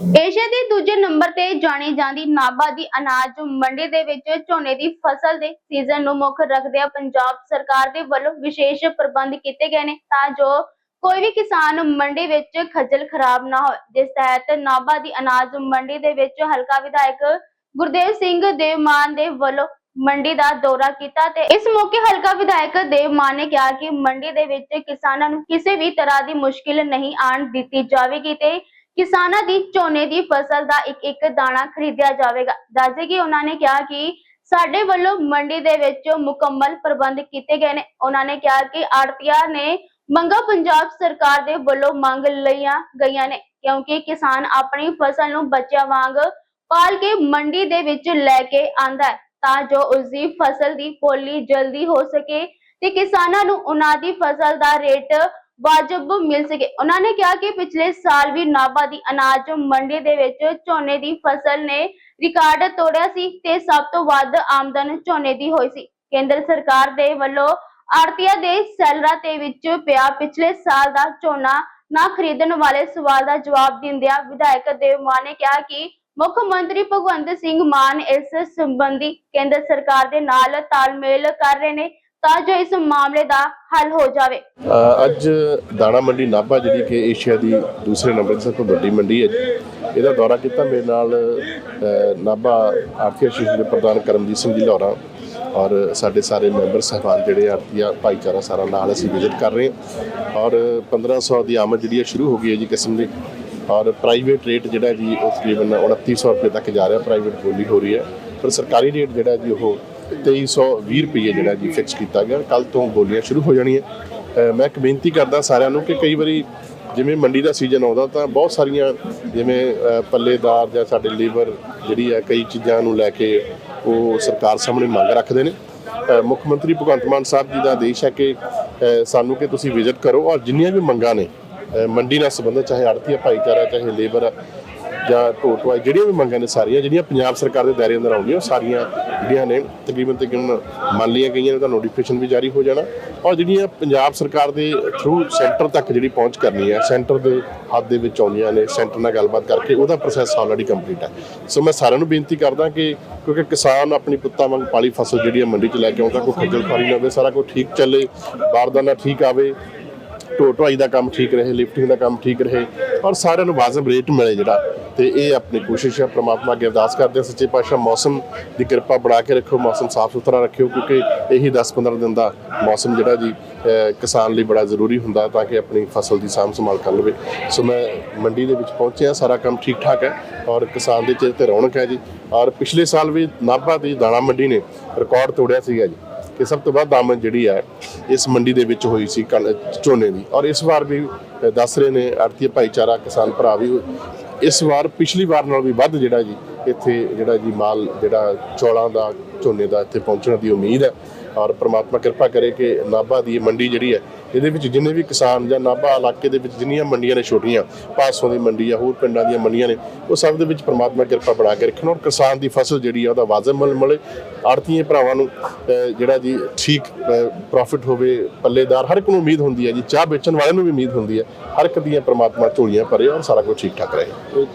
Asia ਦੇ ਦੂਜੇ number ਤੇ ਜਾਣੀ ਜਾਂਦੀ ਨਾਭਾ ਦੀ ਅਨਾਜ ਮੰਡੀ ਦੇ ਵਿੱਚ ਝੋਨੇ ਦੀ ਫਸਲ ਦੇ ਸੀਜ਼ਨ ਨੂੰ ਮੁੱਖ ਰੱਖਦਿਆਂ ਪੰਜਾਬ ਸਰਕਾਰ ਦੇ ਵੱਲੋਂ ਵਿਸ਼ੇਸ਼ ਪ੍ਰਬੰਧ ਕੀਤੇ ਗਏ ਨੇ ਤਾਂ ਜੋ ਕੋਈ ਵੀ ਕਿਸਾਨ ਮੰਡੀ ਵਿੱਚ ਖੱਜਲ ਖਰਾਬ ਨਾ ਹੋਵੇ ਜਿਸ ਤਹਿਤ ਨਾਭਾ ਦੀ ਅਨਾਜ ਮੰਡੀ ਦੇ ਵਿੱਚ ਹਲਕਾ ਵਿਧਾਇਕ ਗੁਰਦੇਵ ਸਿੰਘ ਦੇਵਮਾਨ ਦੇ ਵੱਲੋਂ ਮੰਡੀ ਦਾ ਦੌਰਾ ਕੀਤਾ ਤੇ ਇਸ ਮੌਕੇ ਹਲਕਾ ਵਿਧਾਇਕ ਦੇਵਮਾਨ ਨੇ ਕਿਹਾ ਕਿ ਮੰਡੀ ਦੇ ਵਿੱਚ ਕਿਸਾਨਾਂ ਨੂੰ ਕਿਸੇ ਵੀ ਤਰ੍ਹਾਂ ਦੀ ਮੁਸ਼ਕਿਲ ਨਹੀਂ ਆਣ ਦਿੱਤੀ ਜਾਵੇਗੀ ਤੇ ਕਿਸਾਨਾਂ ਦੀ ਝੋਨੇ ਦੀ ਫਸਲ ਦਾ ਇੱਕ ਇੱਕ ਦਾਣਾ ਖਰੀਦਿਆ ਜਾਵੇਗਾ। ਦੱਸਦੇ ਕਿ ਉਹਨਾਂ ਨੇ ਕਿਹਾ ਕਿ ਸਾਡੇ ਵੱਲੋਂ ਮੰਡੀ ਦੇ ਵਿੱਚ ਮੁਕੰਮਲ ਪ੍ਰਬੰਧ ਕੀਤੇ ਗਏ ਨੇ। ਉਹਨਾਂ ਨੇ ਕਿਹਾ ਕਿ ਆੜਤੀਆਂ ਨੇ ਮੰਗਾ ਪੰਜਾਬ ਸਰਕਾਰ ਦੇ ਵੱਲੋਂ ਮੰਗ ਲਈਆਂ ਗਈਆਂ ਨੇ, ਕਿਉਂਕਿ ਕਿਸਾਨ ਆਪਣੀ ਫਸਲ ਨੂੰ ਬੱਚਿਆਂ ਵਾਂਗ ਪਾਲ ਕੇ ਮੰਡੀ ਦੇ ਵਿੱਚ ਲੈ ਕੇ ਆਂਦਾ ਹੈ, ਤਾਂ ਜੋ ਉਸ ਦੀ ਫਸਲ ਦੀ ਪੋਲੀ ਜਲਦੀ ਹੋ ਸਕੇ ਤੇ ਕਿਸਾਨਾਂ ਨੂੰ ਉਹਨਾਂ ਦੀ ਫਸਲ ਦਾ ਰੇਟ ਵਾਜਬ ਮਿਲ ਸਕੇ। ਉਹਨਾਂ ਨੇ ਕਿਹਾ ਕਿ ਪਿਛਲੇ ਸਾਲ ਵੀ ਨਾਭਾ ਦੀ ਅਨਾਜ ਮੰਡੀ ਦੇ ਵਿੱਚ ਝੋਨੇ ਦੀ ਫਸਲ ਨੇ ਰਿਕਾਰਡ ਤੋੜਿਆ ਸੀ ਤੇ ਸਭ ਤੋਂ ਵੱਧ ਆਮਦਨ ਝੋਨੇ ਦੀ ਹੋਈ ਸੀ। ਕੇਂਦਰ ਸਰਕਾਰ ਦੇ ਵੱਲੋਂ ਆੜਤੀਆ ਦੇ ਸੈਲਰਾਂ ਤੇ ਵਿੱਚ ਪਿਆ ਪਿਛਲੇ ਸਾਲ ਦਾ ਝੋਨਾ ਨਾ ਖਰੀਦਣ ਵਾਲੇ ਸਵਾਲ ਦਾ ਜਵਾਬ ਦਿੰਦਿਆਂ ਵਿਧਾਇਕ ਦੇਵਮਾਨ ਨੇ ਕਿਹਾ ਕਿ ਮੁੱਖ ਮੰਤਰੀ ਭਗਵੰਤ ਸਿੰਘ ਮਾਨ ਇਸ ਸੰਬੰਧੀ ਕੇਂਦਰ ਸਰਕਾਰ ਦੇ ਨਾਲ ਤਾਲਮੇਲ ਕਰ ਰਹੇ ਨੇ। ਤਾਂ ਜੋ ਇਸ ਮਾਮਲੇ ਦਾ ਹੱਲ ਹੋ ਜਾਵੇ। ਅੱਜ ਦਾਣਾ ਮੰਡੀ ਨਾਭਾ ਜਿਹੜੀ ਕਿ ਏਸ਼ੀਆ ਦੀ ਦੂਸਰੇ ਨੰਬਰ ਦੀ ਸਭ ਤੋਂ ਵੱਡੀ ਮੰਡੀ ਹੈ ਜੀ। ਇਹਦਾ ਦੌਰਾ ਕੀਤਾ ਮੇਰੇ ਨਾਲ ਨਾਭਾ ਆਰਥਿਕ ਐਸੋਸੀਏਸ਼ਨ ਦੇ ਪ੍ਰਧਾਨ ਕਰਮਜੀਤ ਸਿੰਘ ਜੀ ਲਾਹੌਰਾ ਔਰ ਸਾਡੇ ਸਾਰੇ ਮੈਂਬਰ ਸਹਿਬਾਨ ਜਿਹੜੇ ਆਰਥਿਆ ਭਾਈਚਾਰਾ ਸਾਰਾ ਨਾਲ ਅਸੀਂ ਵਿਜ਼ਿਟ ਕਰ ਰਹੇ ਹਾਂ। ਔਰ 1500 ਦੀ ਆਮਦ ਜਿਹੜੀ ਹੈ ਸ਼ੁਰੂ ਹੋ ਗਈ ਹੈ ਜੀ ਕਿਸਮ ਦੀ। ਔਰ ਪ੍ਰਾਈਵੇਟ ਰੇਟ ਜਿਹੜਾ ਜੀ ਉਹ ਤਕਰੀਬਨ 2900 ਰੁਪਏ ਤੱਕ ਜਾ ਰਿਹਾ ਪ੍ਰਾਈਵੇਟ ਬੋਲੀ ਹੋ ਰਹੀ ਹੈ। ਪਰ ਸਰਕਾਰੀ ਰੇਟ ਜਿਹੜਾ ਜੀ ਉਹ 2320 ਰੁਪਏ ਜਿਹੜਾ ਜੀ ਫਿਕਸ ਕੀਤਾ ਗਿਆ। ਕੱਲ ਤੋਂ ਬੋਲੀਆਂ ਸ਼ੁਰੂ ਹੋ ਜਾਣੀਆਂ। ਮੈਂ ਇੱਕ ਬੇਨਤੀ ਕਰਦਾ ਸਾਰਿਆਂ ਨੂੰ ਕਿ ਕਈ ਵਾਰੀ ਜਿਵੇਂ ਮੰਡੀ ਦਾ ਸੀਜ਼ਨ ਆਉਂਦਾ ਤਾਂ ਬਹੁਤ ਸਾਰੀਆਂ ਜਿਵੇਂ ਪੱਲੇਦਾਰ ਜਾਂ ਸਾਡੇ ਲੇਬਰ ਜਿਹੜੀ ਆ ਕਈ ਚੀਜ਼ਾਂ ਨੂੰ ਲੈ ਕੇ ਉਹ ਸਰਕਾਰ ਸਾਹਮਣੇ ਮੰਗ ਰੱਖਦੇ ਨੇ। ਮੁੱਖ ਮੰਤਰੀ ਭਗਵੰਤ ਮਾਨ ਸਾਹਿਬ ਜੀ ਦਾ ਆਦੇਸ਼ ਹੈ ਕਿ ਸਾਨੂੰ ਕਿ ਤੁਸੀਂ ਵਿਜ਼ਿਟ ਕਰੋ ਔਰ ਜਿੰਨੀਆਂ ਵੀ ਮੰਗਾਂ ਨੇ ਮੰਡੀ ਨਾਲ ਸੰਬੰਧਿਤ ਚਾਹੇ ਆੜਤੀਆ ਭਾਈਚਾਰਾ ਚਾਹੇ ਲੇਬਰ ਆ, ਜਾਂ ਢੋਟਵਾਈ ਜਿਹੜੀਆਂ ਵੀ ਮੰਗਾਂ ਨੇ ਸਾਰੀਆਂ, ਜਿਹੜੀਆਂ ਪੰਜਾਬ ਸਰਕਾਰ ਦੇ ਦਾਇਰੇ ਅੰਦਰ ਆਉਂਦੀਆਂ, ਉਹ ਸਾਰੀਆਂ ਜਿਹੜੀਆਂ ਨੇ, ਤਕਰੀਬਨ ਤਕਰੀਬਨ ਮੰਨ ਲਈਆਂ ਗਈਆਂ ਨੇ, ਤਾਂ ਨੋਟੀਫਿਕੇਸ਼ਨ ਵੀ ਜਾਰੀ ਹੋ ਜਾਣਾ। ਔਰ ਜਿਹੜੀਆਂ ਪੰਜਾਬ ਸਰਕਾਰ ਦੇ ਥਰੂ ਸੈਂਟਰ ਤੱਕ ਜਿਹੜੀ ਪਹੁੰਚ ਕਰਨੀ ਹੈ ਸੈਂਟਰ ਦੇ ਹੱਥ ਦੇ ਵਿੱਚ ਆਉਂਦੀਆਂ ਨੇ ਸੈਂਟਰ ਨਾਲ ਗੱਲਬਾਤ ਕਰਕੇ ਉਹਦਾ ਪ੍ਰੋਸੈਸ ਆਲਰੇਡੀ ਕੰਪਲੀਟ ਹੈ। ਸੋ ਮੈਂ ਸਾਰਿਆਂ ਨੂੰ ਬੇਨਤੀ ਕਰਦਾ ਕਿ ਕਿਉਂਕਿ ਕਿਸਾਨ ਆਪਣੀ ਪੁੱਤਾਂ ਵਾਂਗ ਪਾਲੀ ਫਸਲ ਜਿਹੜੀ ਹੈ ਮੰਡੀ 'ਚ ਲੈ ਕੇ ਆਉਂਦਾ, ਕੋਈ ਖੱਜਲ ਖੁਆਰੀ ਨਾ ਹੋਵੇ, ਸਾਰਾ ਕੁਝ ਠੀਕ ਚੱਲੇ ਬਾਰਦਾਨਾ ਠੀਕ ਆਵੇ ਢੋ ਢੁਆਈ ਦਾ ਕੰਮ ਠੀਕ ਰਹੇ ਲਿਫਟਿੰਗ ਦਾ ਕੰਮ ਠੀਕ ਰਹੇ, ਔਰ ਸਾਰਿਆਂ ਨੂੰ ਵਾਜਬ ਰੇਟ ਮਿਲੇ ਜਿਹੜਾ। ਤੇ ਇਹ ਆਪਣੀ ਕੋਸ਼ਿਸ਼ ਹੈ, ਪ੍ਰਮਾਤਮਾ ਅੱਗੇ ਅਰਦਾਸ ਕਰਦੇ ਹਾਂ, ਸੱਚੇ ਪਾਤਸ਼ਾਹ ਮੌਸਮ ਦੀ ਕਿਰਪਾ ਬਣਾ ਕੇ ਰੱਖੋ, ਮੌਸਮ ਸਾਫ਼ ਸੁਥਰਾ ਰੱਖਿਓ, ਕਿਉਂਕਿ ਇਹੀ 10-15 ਦਿਨ ਦਾ ਮੌਸਮ ਜਿਹੜਾ ਜੀ ਕਿਸਾਨ ਲਈ ਬੜਾ ਜ਼ਰੂਰੀ ਹੁੰਦਾ ਤਾਂ ਕਿ ਆਪਣੀ ਫਸਲ ਦੀ ਸਾਂਭ ਸੰਭਾਲ ਕਰ ਲਵੇ। ਸੋ ਮੈਂ ਮੰਡੀ ਦੇ ਵਿੱਚ ਪਹੁੰਚਿਆ, ਸਾਰਾ ਕੰਮ ਠੀਕ ਠਾਕ ਹੈ ਔਰ ਕਿਸਾਨ ਦੇ ਚਿਹਰੇ ਤੇ ਰੌਣਕ ਹੈ ਜੀ। ਔਰ ਪਿਛਲੇ ਸਾਲ ਵੀ ਨਾਭਾ ਦੀ ਦਾਣਾ ਮੰਡੀ ਨੇ ਰਿਕਾਰਡ ਤੋੜਿਆ ਸੀਗਾ ਜੀ, ਕਿ ਸਭ ਤੋਂ ਵੱਧ ਆਮਦ ਜਿਹੜੀ ਹੈ, ਇਸ ਮੰਡੀ ਦੇ ਵਿੱਚ ਹੋਈ ਸੀ ਕਣ- ਝੋਨੇ ਦੀ। ਔਰ ਇਸ ਵਾਰ ਵੀ ਦੱਸ ਰਹੇ ਨੇ ਆੜਤੀ ਭਾਈਚਾਰਾ, ਕਿਸਾਨ ਭਰਾ ਵੀ ਇਸ ਵਾਰ ਪਿਛਲੀ ਵਾਰ ਨਾਲੋਂ ਵੀ ਵੱਧ ਜਿਹੜਾ ਜੀ, ਇੱਥੇ ਜਿਹੜਾ ਜੀ ਮਾਲ, ਜਿਹੜਾ ਚੌਲਾਂ ਦਾ, ਝੋਨੇ ਦਾ ਇੱਥੇ ਪਹੁੰਚਣ ਦੀ ਉਮੀਦ ਹੈ। ਔਰ ਪ੍ਰਮਾਤਮਾ ਕਿਰਪਾ ਕਰੇ ਕਿ ਨਾਭਾ ਦੀ ਇਹ ਮੰਡੀ ਜਿਹੜੀ ਹੈ ਇਹਦੇ ਵਿੱਚ ਜਿੰਨੇ ਵੀ ਕਿਸਾਨ ਜਾਂ ਨਾਭਾ ਇਲਾਕੇ ਦੇ ਵਿੱਚ ਜਿੰਨੀਆਂ ਮੰਡੀਆਂ ਨੇ ਛੋਟੀਆਂ ਪਾਸੋਂ ਦੀ ਮੰਡੀ ਆ ਹੋਰ ਪਿੰਡਾਂ ਦੀਆਂ ਮੰਡੀਆਂ ਨੇ ਉਹ ਸਭ ਦੇ ਵਿੱਚ ਪ੍ਰਮਾਤਮਾ ਕਿਰਪਾ ਬਣਾ ਕੇ ਰੱਖਣ ਔਰ ਕਿਸਾਨ ਦੀ ਫਸਲ ਜਿਹੜੀ ਆ ਉਹਦਾ ਵਾਜਬ ਮੁੱਲ ਮਿਲੇ ਆੜਤੀਏ ਭਰਾਵਾਂ ਨੂੰ ਜਿਹੜਾ ਜੀ ਠੀਕ ਪ੍ਰੋਫਿਟ ਹੋਵੇ ਪੱਲੇਦਾਰ ਹਰ ਇੱਕ ਨੂੰ ਉਮੀਦ ਹੁੰਦੀ ਹੈ ਜੀ ਚਾਹ ਵੇਚਣ ਵਾਲਿਆਂ ਨੂੰ ਵੀ ਉਮੀਦ ਹੁੰਦੀ ਹੈ ਹਰ ਇੱਕ ਦੀਆਂ ਪ੍ਰਮਾਤਮਾ ਝੋਲੀਆਂ ਭਰੇ ਔਰ ਸਾਰਾ ਕੁਝ ਠੀਕ ਠਾਕ ਰਹੇ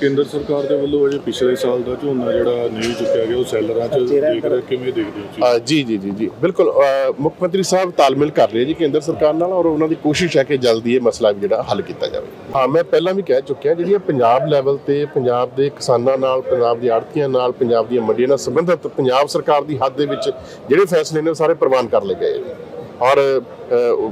ਕੇਂਦਰ ਸਰਕਾਰ ਦੇ ਵੱਲੋਂ ਅਜੇ ਪਿਛਲੇ ਸਾਲ ਦਾ ਝੋਨਾ ਜਿਹੜਾ ਨਹੀਂ ਚੁੱਕਿਆ ਗਿਆ ਉਹ ਸੈਲਰਾਂ 'ਚ ਦੇਖ ਰਹੇ ਕਿਵੇਂ ਦੇਖਦੇ ਹੋ ਜੀ ਜੀ ਜੀ ਜੀ ਜੀ ਬਿਲਕੁਲ ਮੁੱਖ ਮੰਤਰੀ ਸਾਹਿਬ ਤਾਲਮੇਲ ਕਰ ਰਹੇ ਜੀ ਕੇਂਦਰ ਸਰਕਾਰ ਨਾਲ ਔਰ ਉਹਨਾਂ ਦੀ ਕੋਸ਼ਿਸ਼ ਹੈ ਕਿ ਜਲਦੀ ਇਹ ਮਸਲਾ ਵੀ ਜਿਹੜਾ ਹੱਲ ਕੀਤਾ ਜਾਵੇ। ਹਾਂ, ਮੈਂ ਪਹਿਲਾਂ ਵੀ ਕਹਿ ਚੁੱਕਿਆ, ਜਿਹੜੀਆਂ ਪੰਜਾਬ ਲੈਵਲ ਤੇ ਪੰਜਾਬ ਦੇ ਕਿਸਾਨਾਂ ਨਾਲ, ਪੰਜਾਬ ਦੀ ਆੜਤੀਆਂ ਨਾਲ, ਪੰਜਾਬ ਦੀਆਂ ਮੰਡੀਆਂ ਨਾਲ ਸੰਬੰਧਿਤ ਪੰਜਾਬ ਸਰਕਾਰ ਦੀ ਹੱਦ ਦੇ ਵਿੱਚ ਜਿਹੜੇ ਫੈਸਲੇ ਨੇ ਉਹ ਸਾਰੇ ਪ੍ਰਵਾਨ ਕਰ ਲਏ ਗਏ ਔਰ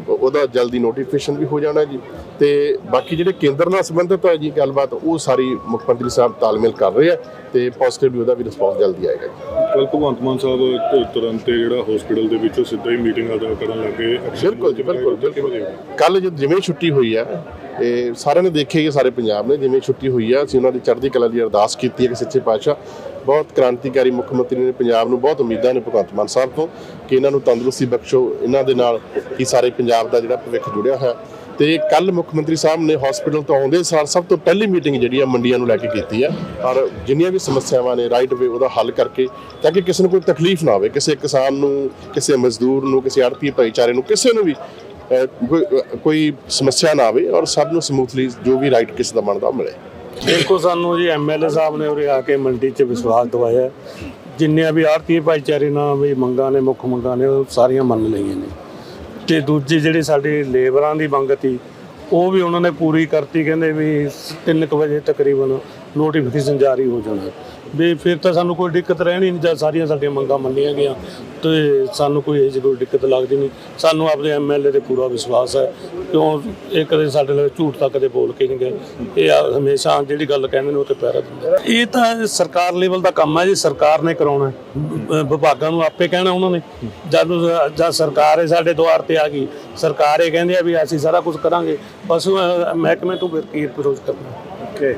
ਉਹਦਾ ਜਲਦੀ ਨੋਟੀਫਿਕੇਸ਼ਨ ਵੀ ਹੋ ਜਾਣਾ ਜੀ। ਤੇ ਬਾਕੀ ਜਿਹੜੇ ਕੇਂਦਰ ਨਾਲ ਸੰਬੰਧਿਤ ਹੈ ਜੀ ਗੱਲਬਾਤ ਉਹ ਸਾਰੀ ਮੁੱਖ ਮੰਤਰੀ ਸਾਹਿਬ ਤਾਲਮੇਲ ਕਰ ਰਹੇ ਆ ਤੇ ਪੋਜ਼ਿਟਿਵਲੀ ਉਹਦਾ ਵੀ ਰਿਸਪੌਂਸ ਜਲਦੀ ਆਏਗਾ ਜੀ। ਕੱਲ ਭਗਵੰਤ ਮਾਨ ਸਾਹਿਬ ਤੁਰੰਤ ਤੇ ਜਿਹੜਾ ਹਸਪੀਟਲ ਦੇ ਵਿੱਚੋਂ ਸਿੱਧਾ ਹੀ ਮੀਟਿੰਗ ਅਦਾ ਕਰਨ ਲੱਗੇ। ਬਿਲਕੁਲ ਜੀ, ਬਿਲਕੁਲ, ਕੱਲ ਜਦ ਜਿਵੇਂ ਛੁੱਟੀ ਹੋਈ ਹੈ ਤੇ ਸਾਰਿਆਂ ਨੇ ਦੇਖਿਆ ਹੀ ਸਾਰੇ ਪੰਜਾਬ ਨੇ ਜਿਵੇਂ ਛੁੱਟੀ ਹੋਈ ਹੈ ਅਸੀਂ ਉਹਨਾਂ ਦੀ ਚੜ੍ਹਦੀ ਕਲਾ ਦੀ ਅਰਦਾਸ ਕੀਤੀ ਹੈ ਕਿ ਸੱਚੇ ਪਾਤਸ਼ਾਹ ਬਹੁਤ ਕ੍ਰਾਂਤੀਕਾਰੀ ਮੁੱਖ ਮੰਤਰੀ ਨੇ ਪੰਜਾਬ ਨੂੰ ਬਹੁਤ ਉਮੀਦਾਂ ਨੇ ਭਗਵੰਤ ਮਾਨ ਸਾਹਿਬ ਤੋਂ ਕਿ ਇਹਨਾਂ ਨੂੰ ਤੰਦਰੁਸਤੀ ਬਖਸ਼ੋ, ਇਹਨਾਂ ਦੇ ਨਾਲ ਕਿ ਸਾਰੇ ਪੰਜਾਬ ਦਾ ਜਿਹੜਾ ਭਵਿੱਖ ਜੁੜਿਆ ਹੋਇਆ। ਤੇ ਕੱਲ ਮੁੱਖ ਮੰਤਰੀ ਸਾਹਿਬ ਨੇ ਹਸਪੀਟਲ ਤੋਂ ਆਉਂਦੇ ਸਾਰ ਸਭ ਤੋਂ ਪਹਿਲੀ ਮੀਟਿੰਗ ਜਿਹੜੀ ਆ ਮੰਡੀਆਂ ਨੂੰ ਲੈ ਕੇ ਕੀਤੀ ਹੈ ਔਰ ਜਿੰਨੀਆਂ ਵੀ ਸਮੱਸਿਆਵਾਂ ਨੇ ਰਾਈਟ ਵੇ ਉਹਦਾ ਹੱਲ ਕਰਕੇ ਤਾਂ ਕਿ ਕਿਸੇ ਨੂੰ ਕੋਈ ਤਕਲੀਫ ਨਾ ਆਵੇ ਕਿਸੇ ਕਿਸਾਨ ਨੂੰ, ਕਿਸੇ ਮਜ਼ਦੂਰ ਨੂੰ, ਕਿਸੇ ਆੜਤੀ ਭਾਈਚਾਰੇ ਨੂੰ, ਕਿਸੇ ਨੂੰ ਵੀ ਕੋਈ- ਸਮੱਸਿਆ ਨਾ ਆਵੇ ਔਰ ਸਭ ਨੂੰ ਸਮੂਥਲੀ ਜੋ ਵੀ ਰਾਈਟ ਕਿਸ ਦਾ ਬਣਦਾ ਮਿਲੇ ਦੇਖੋ, ਸਾਨੂੰ ਜੀ ਐਮਐਲਏ ਸਾਹਿਬ ਨੇ ਉਰੇ ਆ ਕੇ ਮੰਡੀ 'ਚ ਵਿਸ਼ਵਾਸ ਦਵਾਇਆ ਹੈ। ਜਿੰਨੀਆਂ ਵੀ ਆਰਤੀ ਭਾਈਚਾਰੇ ਨਾਲ ਵੀ ਮੰਗਾਂ ਨੇ, ਮੁੱਖ ਮੰਗਾਂ ਨੇ, ਉਹ ਸਾਰੀਆਂ ਮੰਨ ਲਈਆਂ ਨੇ ਤੇ ਦੂਜੀ ਜਿਹੜੀ ਸਾਡੀ ਲੇਬਰਾਂ ਦੀ ਮੰਗ ਸੀ, ਉਹ ਵੀ ਉਹਨਾਂ ਨੇ ਪੂਰੀ ਕਰਤੀ, ਕਹਿੰਦੇ ਵੀ 3 ਵਜੇ ਤਕਰੀਬਨ ਨੋਟੀਫਿਕੇਸ਼ਨ ਜਾਰੀ ਹੋ ਜਾਣਾ। ਵੀ ਫਿਰ ਤਾਂ ਸਾਨੂੰ ਕੋਈ ਦਿੱਕਤ ਰਹਿਣੀ ਨਹੀਂ, ਜਾਂ ਸਾਰੀਆਂ ਸਾਡੀਆਂ ਮੰਗਾਂ ਮੰਨੀਆਂ ਗਈਆਂ, ਤੇ ਸਾਨੂੰ ਕੋਈ ਇਹੋ ਜਿਹੀ ਕੋਈ ਦਿੱਕਤ ਲੱਗਦੀ ਨਹੀਂ। ਸਾਨੂੰ ਆਪਣੇ ਐਮਐਲਏ ਤੇ ਪੂਰਾ ਵਿਸ਼ਵਾਸ ਹੈ, ਕਿਉਂ ਇਹ ਕਦੇ ਸਾਡੇ ਨਾਲ ਝੂਠ ਤਾਂ ਕਦੇ ਬੋਲ ਕੇ ਨਹੀਂ ਗਏ। ਇਹ ਹਮੇਸ਼ਾ ਜਿਹੜੀ ਗੱਲ ਕਹਿੰਦੇ ਨੇ, ਉਹ ਤੇ ਪੈਰਾ ਦਿੰਦੇ ਇਹ ਤਾਂ ਸਰਕਾਰ ਲੈਵਲ ਦਾ ਕੰਮ ਹੈ ਜੀ, ਸਰਕਾਰ ਨੇ ਕਰਾਉਣਾ ਵਿਭਾਗਾਂ ਨੂੰ ਆਪੇ ਕਹਿਣਾ ਉਹਨਾਂ ਨੇ। ਜਦ ਜਦ ਸਰਕਾਰ ਇਹ ਸਾਡੇ ਦੁਆਰ ਤੇ ਆ ਗਈ, ਸਰਕਾਰ ਇਹ ਕਹਿੰਦੀ ਆ ਵੀ ਅਸੀਂ ਸਾਰਾ ਕੁਝ ਕਰਾਂਗੇ। ਬਸ ਮਹਿਕਮੇ ਤੋਂ ਫਿਰ ਕੀ ਵਿਰੋਧ ਕਰਨਾ। ਓਕੇ